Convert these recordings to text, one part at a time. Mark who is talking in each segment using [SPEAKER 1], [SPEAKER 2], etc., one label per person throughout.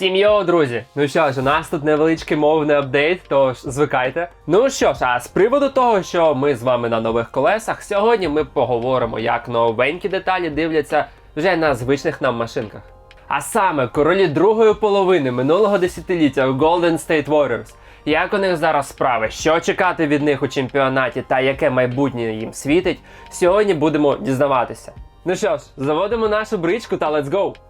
[SPEAKER 1] Всім друзі! Ну що ж, у нас тут невеличкий мовний апдейт, тож звикайте. Ну що ж, а з приводу того, що ми з вами на нових колесах, сьогодні ми поговоримо, як новенькі деталі дивляться вже на звичних нам машинках. А саме королі другої половини минулого десятиліття Golden State Warriors. Як у них зараз справи, що чекати від них у чемпіонаті та яке майбутнє їм світить, сьогодні будемо дізнаватися. Ну що ж, заводимо нашу бричку та let's go!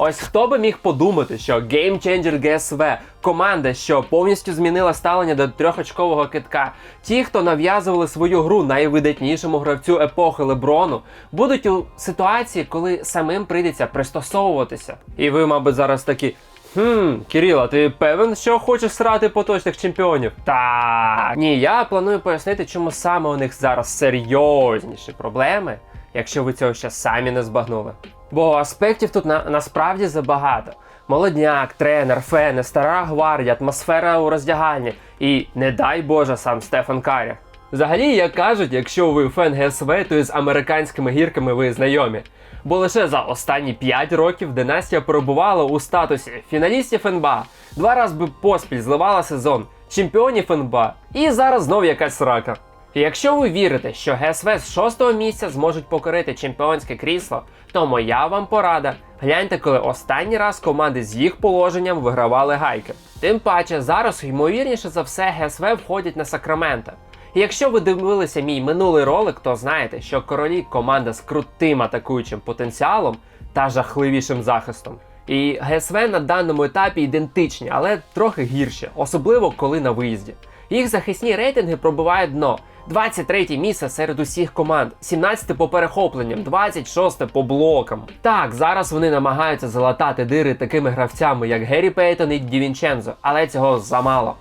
[SPEAKER 1] Ось хто би міг подумати, що Game Changer GSV, команда, що повністю змінила ставлення до трьохочкового китка, ті, хто нав'язували свою гру найвидатнішому гравцю епохи Леброну, будуть у ситуації, коли самим прийдеться пристосовуватися. І ви, мабуть, зараз такі. Хм, Кирило, ти певен, що хочеш срати поточних чемпіонів? Так. Ні, я планую пояснити, чому саме у них зараз серйозніші проблеми, якщо ви цього ще самі не збагнули. Бо аспектів тут на, насправді забагато. Молодняк, тренер, фени, стара гвардія, атмосфера у роздягальні і, не дай Боже, сам Стефан Карі. Взагалі, як кажуть, якщо ви фен ГСВ, то із американськими гірками ви знайомі. Бо лише за останні 5 років династія перебувала у статусі фіналістів НБА, два рази поспіль зливала сезон, чемпіонів НБА, і зараз знов якась срака. Якщо ви вірите, що ГСВ з шостого місця зможуть покорити чемпіонське крісло, то моя вам порада. Гляньте, коли останній раз команди з їх положенням вигравали гайки. Тим паче, зараз ймовірніше за все ГСВ входять на Сакраменто. І якщо ви дивилися мій минулий ролик, то знаєте, що королі команда з крутим атакуючим потенціалом та жахливішим захистом. І ГСВ на даному етапі ідентичні, але трохи гірші, особливо коли на виїзді. Їх захисні рейтинги пробивають дно. 23 місце серед усіх команд, 17 по перехопленням, 26 по блокам. Так, зараз вони намагаються залатати дири такими гравцями, як Геррі Пейтон і Ді Вінчензо, але цього замало.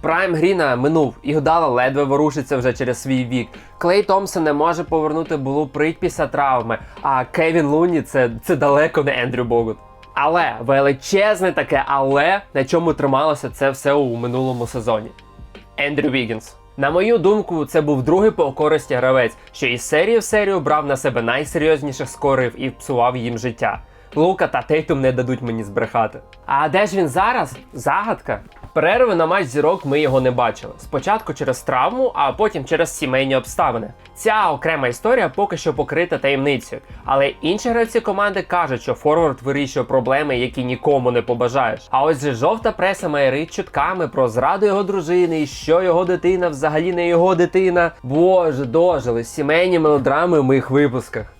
[SPEAKER 1] Прайм Гріна минув, і Гдала ледве ворушиться вже через свій вік. Клей Томпсон не може повернути булу прить після травми, а Кевін Луні це, це далеко не Ендрю Богут. Але величезне таке, але на чому трималося це все у минулому сезоні. Ендрю Вігінс. На мою думку, це був другий по користі гравець, що із серії в серію брав на себе найсерйозніших скорів і псував їм життя. Лука та Тейтум не дадуть мені збрехати. А де ж він зараз? Загадка. Перерви на матч зірок ми його не бачили. Спочатку через травму, а потім через сімейні обставини. Ця окрема історія поки що покрита таємницею. Але інші гравці команди кажуть, що Форвард вирішує проблеми, які нікому не побажаєш. А ось же жовта преса майорить чутками про зраду його дружини і що його дитина взагалі не його дитина. Боже, дожили сімейні мелодрами в моїх випусках.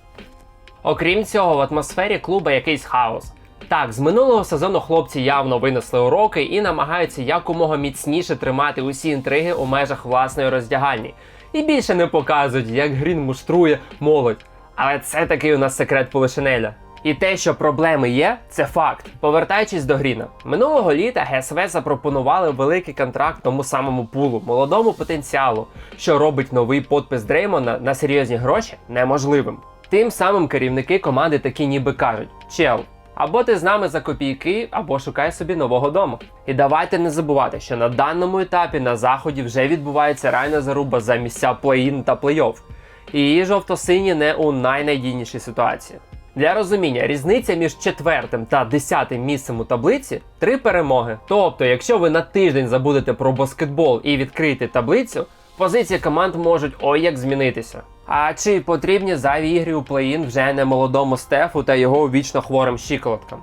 [SPEAKER 1] Окрім цього, в атмосфері клуба якийсь хаос. Так, з минулого сезону хлопці явно винесли уроки і намагаються якомога міцніше тримати усі інтриги у межах власної роздягальні. І більше не показують, як Грін муштрує молодь. Але це такий у нас секрет Полишинеля. І те, що проблеми є, це факт. Повертаючись до Гріна, минулого літа ГСВ запропонували великий контракт тому самому пулу, молодому потенціалу, що робить новий подпис Дреймона на серйозні гроші неможливим. Тим самим керівники команди такі ніби кажуть: чел, або ти з нами за копійки, або шукай собі нового дому. І давайте не забувати, що на даному етапі на заході вже відбувається реальна заруба за місця плей-ін та плей-офф. І жовто-сині не у найнадійнішій ситуації. Для розуміння, різниця між четвертим та десятим місцем у таблиці три перемоги. Тобто, якщо ви на тиждень забудете про баскетбол і відкриєте таблицю, позиції команд можуть ой як змінитися. А чи потрібні зайві ігри у плей-ін вже не молодому Стефу та його вічно хворим щиколоткам?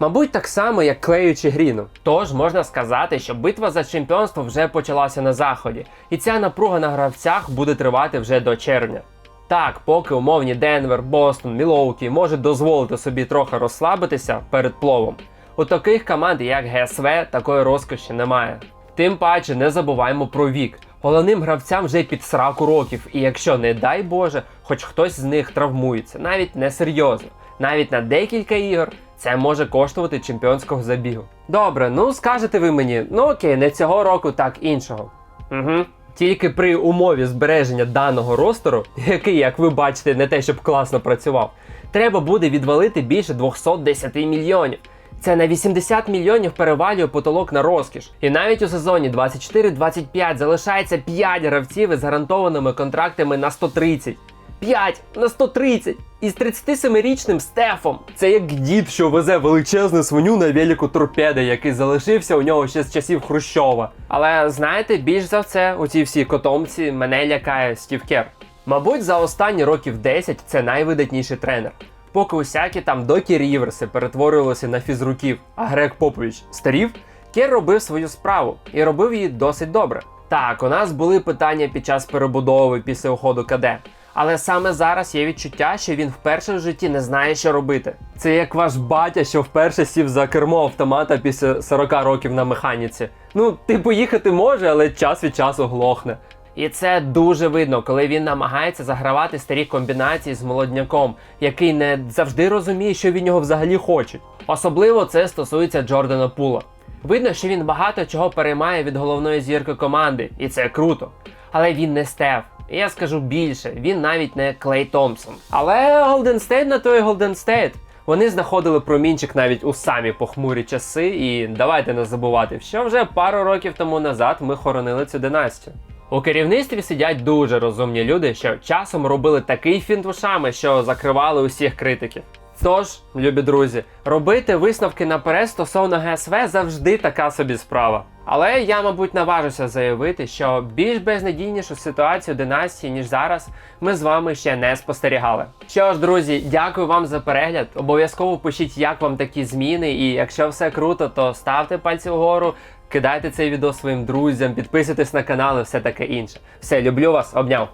[SPEAKER 1] Мабуть, так само, як Клею чи Гріну. Тож можна сказати, що битва за чемпіонство вже почалася на заході, і ця напруга на гравцях буде тривати вже до червня. Так, поки умовні Денвер, Бостон, Мілоукі можуть дозволити собі трохи розслабитися перед пловом. У таких команд, як ГСВ, такої розкоші немає. Тим паче не забуваємо про вік. Головним гравцям вже під сраку років, і якщо, не дай Боже, хоч хтось з них травмується, навіть не серйозно, навіть на декілька ігор, це може коштувати чемпіонського забігу. Добре, ну скажете ви мені, ну окей, не цього року, так іншого. Угу. Тільки при умові збереження даного ростеру, який, як ви бачите, не те, щоб класно працював, треба буде відвалити більше 210 мільйонів. Це на 80 мільйонів перевалює потолок на розкіш. І навіть у сезоні 24-25 залишається 5 гравців із гарантованими контрактами на 130. 5 на 130 із 37-річним Стефом. Це як дід, що везе величезну свиню на велику торпеди, який залишився у нього ще з часів Хрущова. Але знаєте, більш за все, у цій всій котомці мене лякає Стів Кер. Мабуть, за останні років 10 це найвидатніший тренер. Поки усякі там Докі Ріверси перетворювалися на фізруків, а Грег Попович старів, Кер робив свою справу і робив її досить добре. Так, у нас були питання під час перебудови після уходу КД. Але саме зараз є відчуття, що він вперше в житті не знає, що робити. Це як ваш батя, що вперше сів за кермо автомата після 40 років на механіці. Ну, типу, їхати може, але час від часу глохне. І це дуже видно, коли він намагається загравати старі комбінації з молодняком, який не завжди розуміє, що від нього взагалі хочуть. Особливо це стосується Джордана Пула. Видно, що він багато чого переймає від головної зірки команди, і це круто. Але він не Стеф. Я скажу більше, він навіть не Клей Томпсон. Але Голден Стейт на той Голден Стейт. Вони знаходили промінчик навіть у самі похмурі часи, і давайте не забувати, що вже пару років тому назад ми хоронили цю династію. У керівництві сидять дуже розумні люди, що часом робили такий фінт ушами, що закривали усіх критиків. Тож, любі друзі, робити висновки наперед стосовно ГСВ завжди така собі справа. Але я, мабуть, наважуся заявити, що більш безнадійнішу ситуацію династії, ніж зараз, ми з вами ще не спостерігали. Що ж, друзі, дякую вам за перегляд. Обов'язково пишіть, як вам такі зміни, і якщо все круто, то ставте пальці вгору, кидайте цей відео своїм друзям, підписуйтесь на канал і все таке інше. Все, люблю вас, обняв.